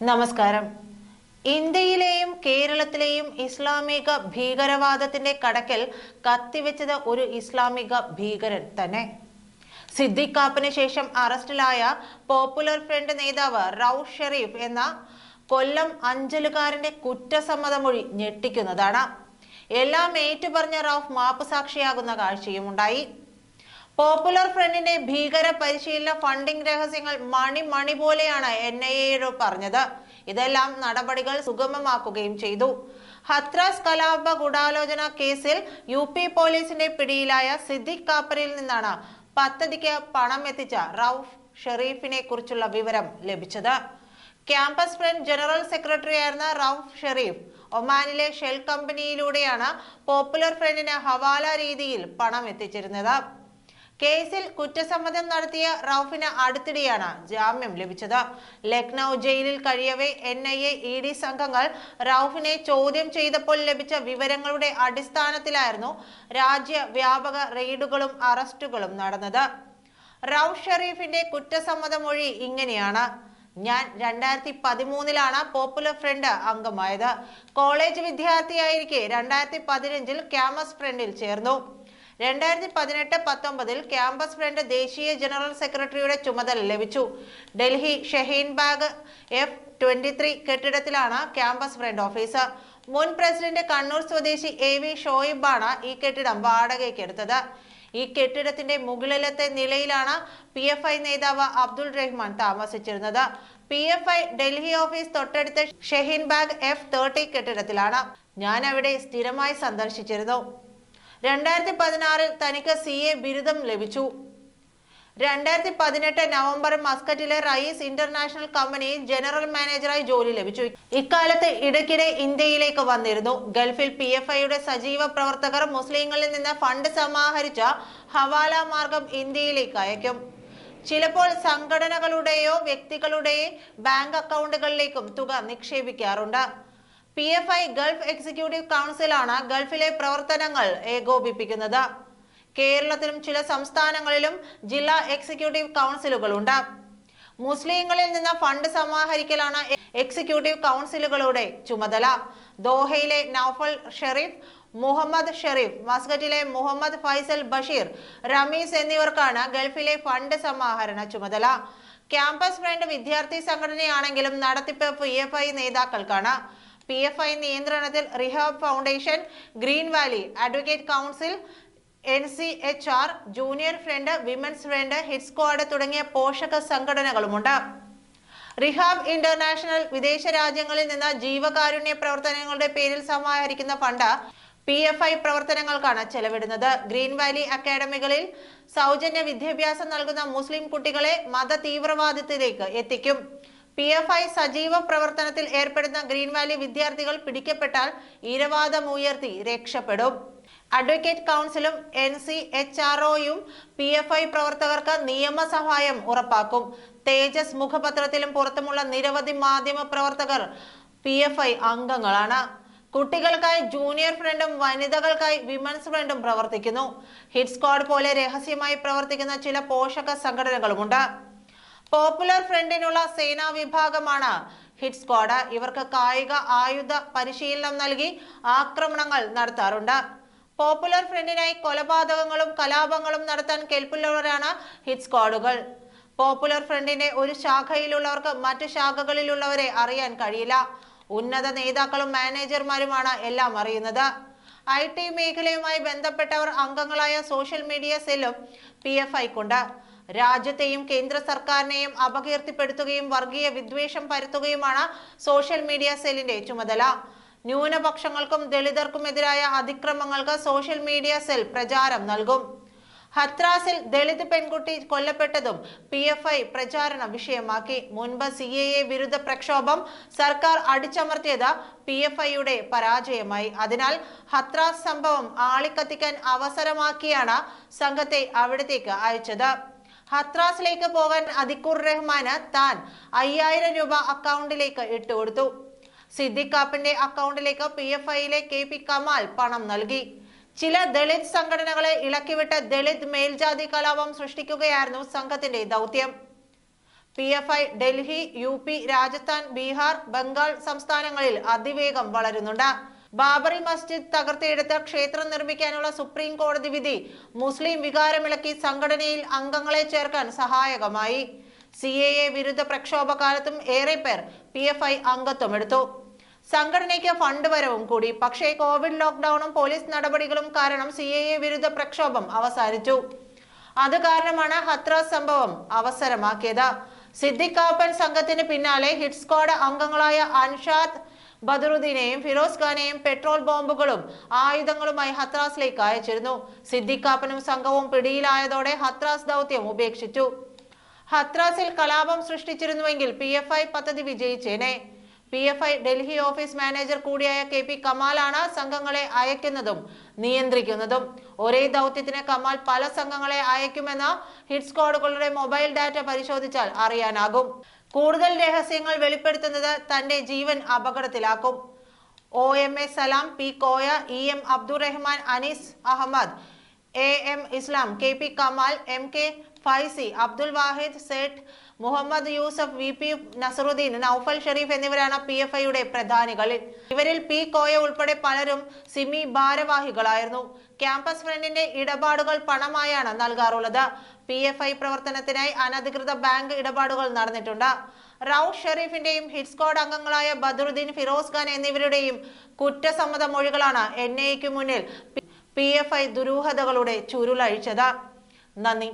നമസ്കാരം. ഇന്ത്യയിലെയും കേരളത്തിലെയും ഇസ്ലാമിക ഭീകരവാദത്തിന്റെ കടക്കൽ കത്തിവെച്ചത് ഒരു ഇസ്ലാമിക ഭീകരൻ തന്നെ. സിദ്ദിഖ് കാപ്പിന് ശേഷം അറസ്റ്റിലായ പോപ്പുലർ ഫ്രണ്ട് നേതാവ് റൌഫ് ഷെരീഫ് എന്ന കൊല്ലം അഞ്ചലുകാരന്റെ കുറ്റസമ്മതമൊഴി ഞെട്ടിക്കുന്നതാണ്. എല്ലാം ഏറ്റുപറഞ്ഞ റൌഫ് മാപ്പ് സാക്ഷിയാകുന്ന കാഴ്ചയുമുണ്ടായി. പോപ്പുലർ ഫ്രണ്ടിന്റെ ഭീകര പരിശീലന ഫണ്ടിംഗ് രഹസ്യങ്ങൾ മണി മണി പോലെയാണ് എൻ ഐ എയോട് പറഞ്ഞത്. ഇതെല്ലാം നടപടികൾ സുഗമമാക്കുകയും ചെയ്തു. ഹത്രാസ് കലാപ ഗൂഢാലോചന കേസിൽ യു പി പോലീസിന്റെ പിടിയിലായ സിദ്ദിഖ് കാപ്പറിൽ നിന്നാണ് പദ്ധതിക്ക് പണം എത്തിച്ച റൌഫ് ഷെറീഫിനെ കുറിച്ചുള്ള വിവരം ലഭിച്ചത്. ക്യാമ്പസ് ഫ്രണ്ട് ജനറൽ സെക്രട്ടറി ആയിരുന്ന റൌഫ് ഷെറീഫ് ഒമാനിലെ ഷെൽ കമ്പനിയിലൂടെയാണ് പോപ്പുലർ ഫ്രണ്ടിന് ഹവാല രീതിയിൽ പണം എത്തിച്ചിരുന്നത്. കേസിൽ കുറ്റസമ്മതം നടത്തിയ റൌഫിന് അടുത്തിടെയാണ് ജാമ്യം ലഭിച്ചത്. ലക്നൌ ജയിലിൽ കഴിയവേ N I A E D സംഘങ്ങൾ റൌഫിനെ ചോദ്യം ചെയ്തപ്പോൾ ലഭിച്ച വിവരങ്ങളുടെ അടിസ്ഥാനത്തിലായിരുന്നു രാജ്യവ്യാപക റെയ്ഡുകളും അറസ്റ്റുകളും നടന്നത്. റൌഫ് ഷെറീഫിന്റെ കുറ്റസമ്മതമൊഴി ഇങ്ങനെയാണ്. ഞാൻ രണ്ടായിരത്തി പതിമൂന്നിലാണ് പോപ്പുലർ ഫ്രണ്ട് അംഗമായത്. കോളേജ് വിദ്യാർത്ഥിയായിരിക്കെ രണ്ടായിരത്തി പതിനഞ്ചിൽ ക്യാമ്പസ് ഫ്രണ്ടിൽ ചേർന്നു. രണ്ടായിരത്തി പതിനെട്ട് പത്തൊമ്പതിൽ ക്യാമ്പസ് ഫ്രണ്ട് ദേശീയ ജനറൽ സെക്രട്ടറിയുടെ ചുമതല ലഭിച്ചു. Delhi Shaheen Bagh F twenty three കെട്ടിടത്തിലാണ് campus front office മുൻ പ്രസിഡന്റ് കണ്ണൂർ സ്വദേശി എ വി ഷോയിബാണ് ഈ കെട്ടിടം വാടകയ്ക്ക് എടുത്തത് ഈ കെട്ടിടത്തിന്റെ മുകളിലത്തെ നിലയിലാണ് പി എഫ് ഐ നേതാവ് അബ്ദുൾ റഹ്മാൻ താമസിച്ചിരുന്നത്. P F I Delhi office തൊട്ടടുത്ത ഷഹീൻ ബാഗ് എഫ് തേർട്ടി കെട്ടിടത്തിലാണ്. ഞാൻ അവിടെ സ്ഥിരമായി സന്ദർശിച്ചിരുന്നു. രണ്ടായിരത്തി പതിനാറിൽ തനിക്ക് സി എ ബിരുദം ലഭിച്ചു. രണ്ടായിരത്തി പതിനെട്ട് നവംബർ മസ്കറ്റിലെ റയീസ് ഇന്റർനാഷണൽ കമ്പനിയിൽ ജനറൽ മാനേജറായി ജോലി ലഭിച്ചു. ഇക്കാലത്ത് ഇടയ്ക്കിടെ ഇന്ത്യയിലേക്ക് വന്നിരുന്നു. ഗൾഫിൽ പി എഫ് ഐയുടെ സജീവ പ്രവർത്തകർ മുസ്ലിങ്ങളിൽ നിന്ന് ഫണ്ട് സമാഹരിച്ച ഹവാല മാർഗം ഇന്ത്യയിലേക്ക് അയക്കും. ചിലപ്പോൾ സംഘടനകളുടെയോ വ്യക്തികളുടെയോ ബാങ്ക് അക്കൗണ്ടുകളിലേക്കും തുക നിക്ഷേപിക്കാറുണ്ട്. P F I Gulf executive കൗൺസിലാണ് ഗൾഫിലെ പ്രവർത്തനങ്ങൾ ഏകോപിപ്പിക്കുന്നത്. കേരളത്തിലും ചില സംസ്ഥാനങ്ങളിലും ജില്ലാ എക്സിക്യൂട്ടീവ് കൗൺസിലുകളുണ്ട് മുസ്ലിങ്ങളിൽ നിന്ന് ഫണ്ട് സമാഹരിക്കലാണ് എക്സിക്യൂട്ടീവ് കൗൺസിലുകളുടെ ചുമതല. ദോഹയിലെ നൌഫൽ ഷെറീഫ് മുഹമ്മദ് ഷെറീഫ് മസ്കറ്റിലെ മുഹമ്മദ് ഫൈസൽ ബഷീർ റമീസ് എന്നിവർക്കാണ് ഗൾഫിലെ ഫണ്ട് സമാഹരണ ചുമതല. ക്യാമ്പസ് ഫ്രണ്ട് വിദ്യാർത്ഥി സംഘടനയാണെങ്കിലും നടത്തിപ്പ് പി എഫ് ഐ നേതാക്കൾക്കാണ്. പി എഫ് ഐ നിയന്ത്രണത്തിൽ rehab foundation green valley advocate council N C H R junior front women's front hit squad തുടങ്ങിയ പോഷക സംഘടനകളുമുണ്ട്. റിഹാബ് ഇന്റർനാഷണൽ വിദേശ രാജ്യങ്ങളിൽ നിന്ന് ജീവകാരുണ്യ പ്രവർത്തനങ്ങളുടെ പേരിൽ സമാഹരിക്കുന്ന ഫണ്ട് പി എഫ് ഐ പ്രവർത്തനങ്ങൾക്കാണ് ചെലവിടുന്നത്. ഗ്രീൻ വാലി അക്കാഡമികളിൽ സൗജന്യ വിദ്യാഭ്യാസം നൽകുന്ന മുസ്ലിം കുട്ടികളെ മത തീവ്രവാദത്തിലേക്ക് എത്തിക്കും. പി എഫ് ഐ സജീവ പ്രവർത്തനത്തിൽ ഏർപ്പെടുന്ന ഗ്രീൻ വാലി വിദ്യാർത്ഥികൾ പിടിക്കപ്പെട്ടാൽ ഈരവാദമുയർത്തി രക്ഷപ്പെടും. അഡ്വക്കേറ്റ് കൗൺസിലും എൻ സി എച്ച് ആർ ഒയും പി എഫ് ഐ പ്രവർത്തകർക്ക് നിയമസഹായം ഉറപ്പാക്കും. തേജസ് മുഖപത്രത്തിലും പുറത്തുമുള്ള നിരവധി മാധ്യമ പ്രവർത്തകർ പി എഫ് ഐ അംഗങ്ങളാണ്. കുട്ടികൾക്കായി ജൂനിയർ ഫ്രണ്ടും വനിതകൾക്കായി വിമൻസ് ഫ്രണ്ടും പ്രവർത്തിക്കുന്നു. ഹിറ്റ് സ്ക്വാഡ് പോലെ രഹസ്യമായി പ്രവർത്തിക്കുന്ന ചില പോഷക സംഘടനകളുമുണ്ട്. പോപ്പുലർ ഫ്രണ്ടിനുള്ള സേനാ വിഭാഗമാണ് ഹിറ്റ് സ്ക്വാഡ്. ഇവർക്ക് കായിക ആയുധ പരിശീലനം നൽകി ആക്രമണങ്ങൾ നടത്താറുണ്ട്. പോപ്പുലർ ഫ്രണ്ടിനായി കൊലപാതകങ്ങളും കലാപങ്ങളും നടത്താൻ കെൽപ്പുള്ളവരാണ് ഹിറ്റ് സ്ക്വാഡുകൾ. പോപ്പുലർ ഫ്രണ്ടിന്റെ ഒരു ശാഖയിലുള്ളവർക്ക് മറ്റു ശാഖകളിലുള്ളവരെ അറിയാൻ കഴിയില്ല. ഉന്നത നേതാക്കളും മാനേജർമാരുമാണ് എല്ലാം അറിയുന്നത്. ഐ ടി മേഖലയുമായി ബന്ധപ്പെട്ടവർ അംഗങ്ങളായ സോഷ്യൽ മീഡിയ സെല്ലും പി എഫ് ഐക്കുണ്ട്. രാജ്യത്തെയും കേന്ദ്ര സർക്കാരിനെയും അപകീർത്തിപ്പെടുത്തുകയും വർഗീയ വിദ്വേഷം പരത്തുകയുമാണ് സോഷ്യൽ മീഡിയ സെല്ലിന്റെ ചുമതല. ന്യൂനപക്ഷങ്ങൾക്കും ദളിതർക്കുമെതിരായ അതിക്രമങ്ങൾക്ക് സോഷ്യൽ മീഡിയ സെൽ പ്രചാരം നൽകും. ഹത്രാസിൽ ദളിത് പെൺകുട്ടി കൊല്ലപ്പെട്ടതും പി എഫ് ഐ പ്രചാരണ വിഷയമാക്കി. മുൻപ് സി എ എ വിരുദ്ധ പ്രക്ഷോഭം സർക്കാർ അടിച്ചമർത്തിയത് പി എഫ് ഐയുടെ പരാജയമായി. അതിനാൽ ഹത്രാസ് സംഭവം ആളിക്കത്തിക്കാൻ അവസരമാക്കിയാണ് സംഘത്തെ അവിടത്തേക്ക് അയച്ചത്. ഹത്രാസിലേക്ക് പോകാൻ അതിക്കുർ റഹ്മാന് താൻ അയ്യായിരം രൂപ അക്കൗണ്ടിലേക്ക് ഇട്ടുകൊടുത്തു. സിദ്ദിഖ് കാപ്പിന്റെ അക്കൗണ്ടിലേക്ക് പി എഫ് ഐയിലെ കെ പി കമാൽ പണം നൽകി. ചില ദളിത് സംഘടനകളെ ഇളക്കിവിട്ട് ദളിത് മേൽജാതി കലാപം സൃഷ്ടിക്കുകയായിരുന്നു സംഘത്തിന്റെ ദൗത്യം. P F I Delhi U P Rajasthan Bihar Bengal സംസ്ഥാനങ്ങളിൽ അതിവേഗം വളരുന്നുണ്ട്. ബാബറി മസ്ജിദ് തകർത്തിയെടുത്ത് ക്ഷേത്രം നിർമ്മിക്കാനുള്ള സുപ്രീം കോടതി വിധി. മുസ്ലിം വികാരമിളക്കി സംഘടനയിൽ അംഗങ്ങളെ ചേർക്കാൻ സഹായകമായി. സി എ എ വിരുദ്ധ പ്രക്ഷോഭകാലത്തും ഏറെ പേർ പി എഫ് ഐ അംഗത്വം എടുത്തു. സംഘടനയ്ക്ക് ഫണ്ട് വരവും കൂടി. പക്ഷേ കോവിഡ് ലോക്ക്ഡൌണും പോലീസ് നടപടികളും കാരണം സി എ എ വിരുദ്ധ പ്രക്ഷോഭം അവസാനിച്ചു. അത് കാരണമാണ് ഹത്രാസ് സംഭവം അവസരമാക്കിയത്. സിദ്ദിഖ് കാപ്പൻ സംഘത്തിന് പിന്നാലെ ഹിറ്റ് സ്ക്വാഡ് അംഗങ്ങളായ അൻഷാദ് ബദറുദ്ദീനെയും ഫിറോസ് ഖാനെയും പെട്രോൾ ബോംബുകളും ആയുധങ്ങളുമായി ഹത്രാസിലേക്ക് അയച്ചിരുന്നു. സിദ്ദിഖാപ്പനും സംഘവും പിടിയിലായതോടെ ഹത്രാസ് ദൗത്യം ഉപേക്ഷിച്ചു. ഹത്രാസിൽ കലാപം സൃഷ്ടിച്ചിരുന്നുവെങ്കിൽ പി എഫ് ഐ പദ്ധതി വിജയിച്ചേനെ. P F I Delhi office manager കൂടിയായ കെ പി കമാലാണ് സംഘങ്ങളെ അയക്കുന്നതും നിയന്ത്രിക്കുന്നതും. ഒരേ ദൗത്യത്തിന് കമാൽ പല സംഘങ്ങളെ അയക്കുമെന്ന് ഹിറ്റ് സ്ക്വാഡുകളുടെ മൊബൈൽ ഡാറ്റ പരിശോധിച്ചാൽ അറിയാനാകും. കൂടുതൽ രഹസ്യങ്ങൾ വെളിപ്പെടുത്തുന്നത് തന്റെ ജീവൻ അപകടത്തിലാക്കും. O M A Salam P Koya E M Abdurahman Anees Ahmed A M Islam K P Kamal M K Faizy Abdul Wahid Sait Muhammad Yusuf V P Nasaruddin Naufal Sharif എന്നിവരാണ് P F ഐയുടെ പ്രധാനികളിൽ. ഇവരിൽ P Koya ഉൾപ്പെടെ പലരും Simi ഭാരവാഹികളായിരുന്നു. Campus ഫ്രണ്ടിന്റെ ഇടപാടുകൾ പണമായാണ് നൽകാറുള്ളത്. P F I പ്രവർത്തനത്തിനായി അനധികൃത ബാങ്ക് ഇടപാടുകൾ നടന്നിട്ടുണ്ട്. റൌഫ് ഷെറീഫിന്റെയും ഹിറ്റ് സ്ക്വാഡ് അംഗങ്ങളായ ബദറുദ്ദീൻ ഫിറോസ് ഖാൻ എന്നിവരുടെയും കുറ്റസമ്മത മൊഴികളാണ് എൻ ഐക്ക് മുന്നിൽ പി എഫ് ഐ ദുരൂഹതകളുടെ ചുരുളഴിച്ചത്. നന്ദി.